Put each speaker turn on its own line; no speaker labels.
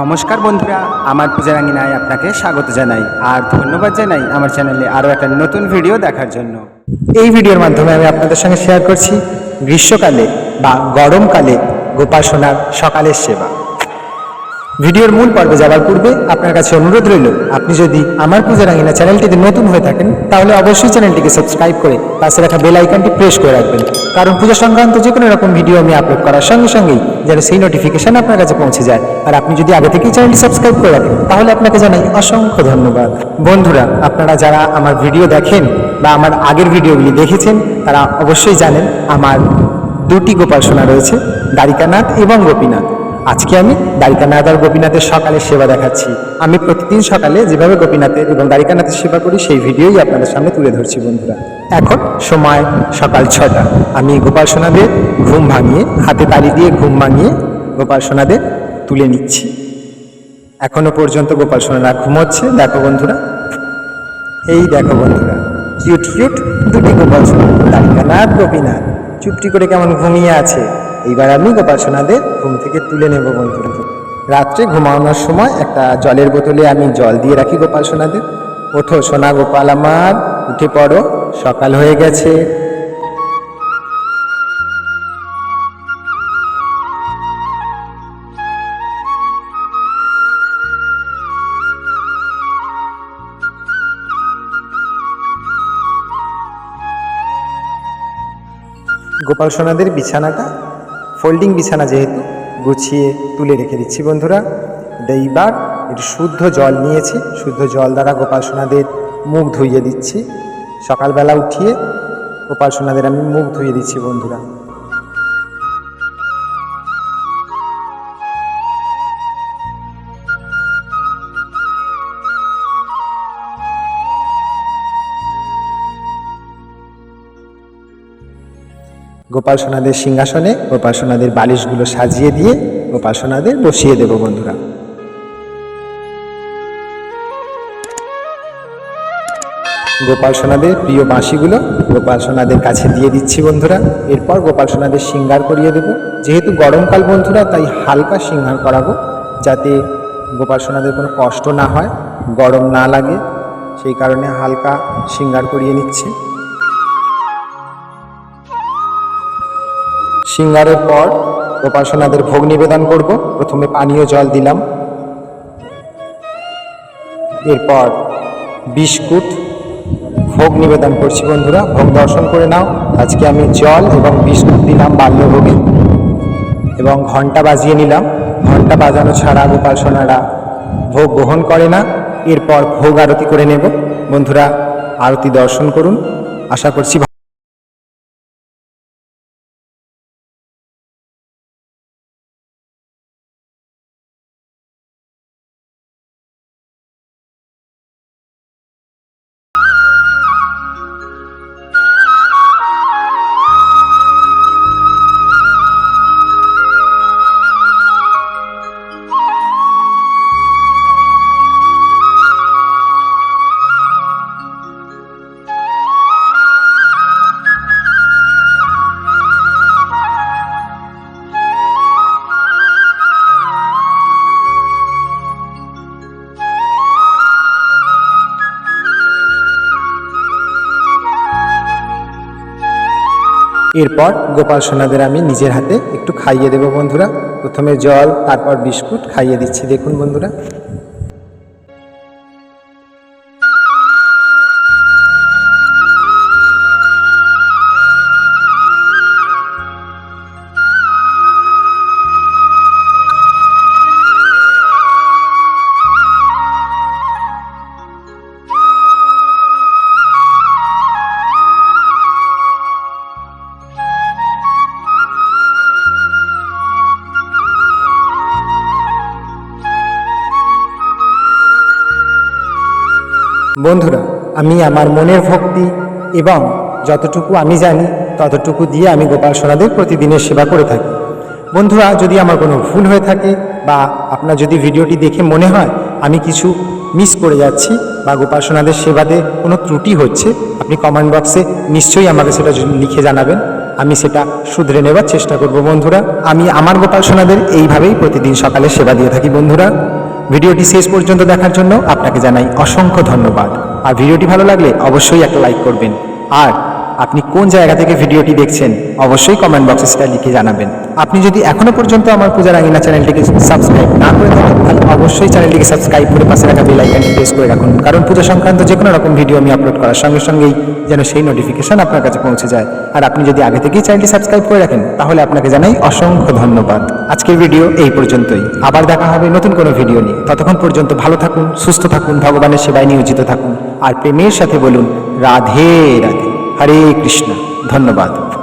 নমস্কার বন্ধুরা, আমার পূজারাঙ্গিনায় আপনাকে স্বাগত জানাই আর ধন্যবাদ জানাই আমার চ্যানেলে আরও একটা নতুন ভিডিও দেখার জন্য।
এই ভিডিওর মাধ্যমে আমি আপনাদের সঙ্গে শেয়ার করছি গ্রীষ্মকালে বা গরমকালে গোপাসনার সকালের সেবা। ভিডিওর মূল পর্বে যাওয়ার পূর্বে আপনার কাছে অনুরোধ রইল, আপনি যদি আমার পূজারাঙ্গিনা চ্যানেলটিতে নতুন হয়ে থাকেন, তাহলে অবশ্যই চ্যানেলটিকে সাবস্ক্রাইব করে পাশে রাখা বেল আইকনটি প্রেস করে রাখবেন। কারণ পূজা সংক্রান্ত যে কোনো রকম ভিডিও আমি আপলোড করার সঙ্গে সঙ্গেই যেন সেই নোটিফিকেশন আপনার কাছে পৌঁছে যায়। আর আপনি যদি আগে থেকেই চ্যানেলটি সাবস্ক্রাইব করে রাখেন, তাহলে আপনাকে জানাই অসংখ্য ধন্যবাদ। বন্ধুরা, আপনারা যারা আমার ভিডিও দেখেন বা আমার আগের ভিডিওগুলি দেখেছেন, তারা অবশ্যই জানেন আমার দুটি গোপালসোনা রয়েছে, দ্বারিকানাথ এবং গোপীনাথ। আজকে আমি দ্বারিকানাথ গোপীনাথের সকালে সেবা দেখাচ্ছি। আমি প্রতিদিন সকালে যেভাবে গোপীনাথের এবং দ্বারিকানাথের সেবা করি, সেই ভিডিওই আপনাদের সামনে তুলে ধরছি বন্ধুরা। এখন সময় সকাল ছটা আমি গোপাল সোনাদের ঘুম ভাঙিয়ে, হাতে তালি দিয়ে ঘুম ভাঙিয়ে গোপাল সোনাদের তুলে নিচ্ছি। এখনও পর্যন্ত গোপাল সোনারা ঘুমোচ্ছে। দেখো বন্ধুরা। এই দেখো বন্ধুরা। কিউট কিউট দুটি গোপাল সোনা, দ্বারিকানাথ, গোপীনাথ। চুপটি করে কেমন ঘুমিয়ে আছে? এইবার আমি গোপাল সোনাদের ঘুম থেকে তুলে নেব বন্ধুরা। রাত্রে ঘুমানোর সময় একটা জলের বোতলে আমি জল দিয়ে রাখি গোপাল সোনাদের ওঠো সোনা গোপাল আমার, উঠে পড়ো, সকাল হয়ে গেছে। গোপাল সোনাদের বিছানাটা ফোল্ডিং বিছানা যেহেতু গুছিয়ে তুলে রেখে দিচ্ছি বন্ধুরা। এইবার এটি শুদ্ধ জল নিয়েছি, শুদ্ধ জল দ্বারা গোপাল সোনাদের মুখ ধুইয়ে দিচ্ছি। সকালবেলা উঠিয়ে গোপাল সোনাদের আমি মুখ ধুইয়ে দিচ্ছি বন্ধুরা। গোপাল সোনাদের সিংহাসনে, গোপাল সোনাদের বালিশগুলো সাজিয়ে দিয়ে গোপাল সোনাদের বসিয়ে দেব বন্ধুরা। গোপাল সোনাদের প্রিয় বাঁশিগুলো গোপাল সোনাদের কাছে দিয়ে দিচ্ছি বন্ধুরা। এরপর গোপাল সোনাদের সিঙ্গার করিয়ে দেব। যেহেতু গরমকাল বন্ধুরা, তাই হালকা সিঙ্গার করাবো, যাতে গোপাল সোনাদের কোনো কষ্ট না হয়, গরম না লাগে, সেই কারণে হালকা সিঙ্গার করিয়ে নিচ্ছি। সিঙ্গারের পর উপাসনাদের ভোগ নিবেদন করব। প্রথমে পানীয় জল দিলাম। এরপর বিস্কুট ভোগ নিবেদন করছি বন্ধুরা। ভোগ দর্শন করে নাও। আজকে আমি জল এবং বিস্কুট দিলাম বাল্যভোগে। এবং ঘণ্টা বাজিয়ে নিলাম। ঘণ্টা বাজানো ছাড়া গোপাল সোনারা ভোগ গ্রহণ করে না। এরপর ভোগ আরতি করে নেব। বন্ধুরা, আরতি দর্শন করুন। আশা করছি এরপর গোপাল সোনাদের আমি নিজের হাতে একটু খাইয়ে দেবো বন্ধুরা। প্রথমে জল, তারপর বিস্কুট খাইয়ে দিচ্ছি। দেখুন বন্ধুরা। বন্ধুরা, আমি আমার মনের ভক্তি এবং যতটুকু আমি জানি, ততটুকু দিয়ে আমি গোপাল সোনাদের প্রতিদিনের সেবা করে থাকি। বন্ধুরা, যদি আমার কোনো ভুল হয়ে থাকে বা আপনার যদি ভিডিওটি দেখে মনে হয় আমি কিছু মিস করে যাচ্ছি বা গোপাল সোনাদের সেবাতে কোনো ত্রুটি হচ্ছে, আপনি কমেন্ট বক্সে নিশ্চয়ই আমাকে সেটা লিখে জানাবেন। আমি সেটা শুধরে নেবার চেষ্টা করব বন্ধুরা। আমি আমার গোপাল সোনাদের এইভাবেই প্রতিদিন সকালে সেবা দিয়ে থাকি বন্ধুরা। ভিডিওটি শেষ পর্যন্ত দেখার জন্য আপনাকে জানাই অসংখ্য ধন্যবাদ। আর ভিডিওটি ভালো লাগলে অবশ্যই একটা লাইক করবেন। আর আপনি কোন জায়গা থেকে ভিডিওটি দেখছেন, অবশ্যই কমেন্ট বক্সে সেটা লিখে জানাবেন। আপনি যদি এখনও পর্যন্ত আমার পূজার আঙিনা চ্যানেলটিকে সাবস্ক্রাইব না করে থাকেন, তাহলে অবশ্যই চ্যানেলটিকে সাবস্ক্রাইব করে পাশে রাখা বেল আইকনটি প্রেস করে রাখুন। কারণ পূজা সংক্রান্ত যে কোনো রকম ভিডিও আমি আপলোড করার সঙ্গে সঙ্গেই যেন সেই নোটিফিকেশন আপনার কাছে পৌঁছে যায়। আর আপনি যদি আগে থেকেই চ্যানেলটি সাবস্ক্রাইব করে রাখেন, তাহলে আপনাকে জানাই অসংখ্য ধন্যবাদ। আজকের ভিডিও এই পর্যন্তই। আবার দেখা হবে নতুন কোনো ভিডিও নিয়ে। ততক্ষণ পর্যন্ত ভালো থাকুন, সুস্থ থাকুন, ভগবানের সেবায় নিয়োজিত থাকুন। আর প্রেমের সাথে বলুন, রাধে রাধে। হরে কৃষ্ণ ধন্যবাদ।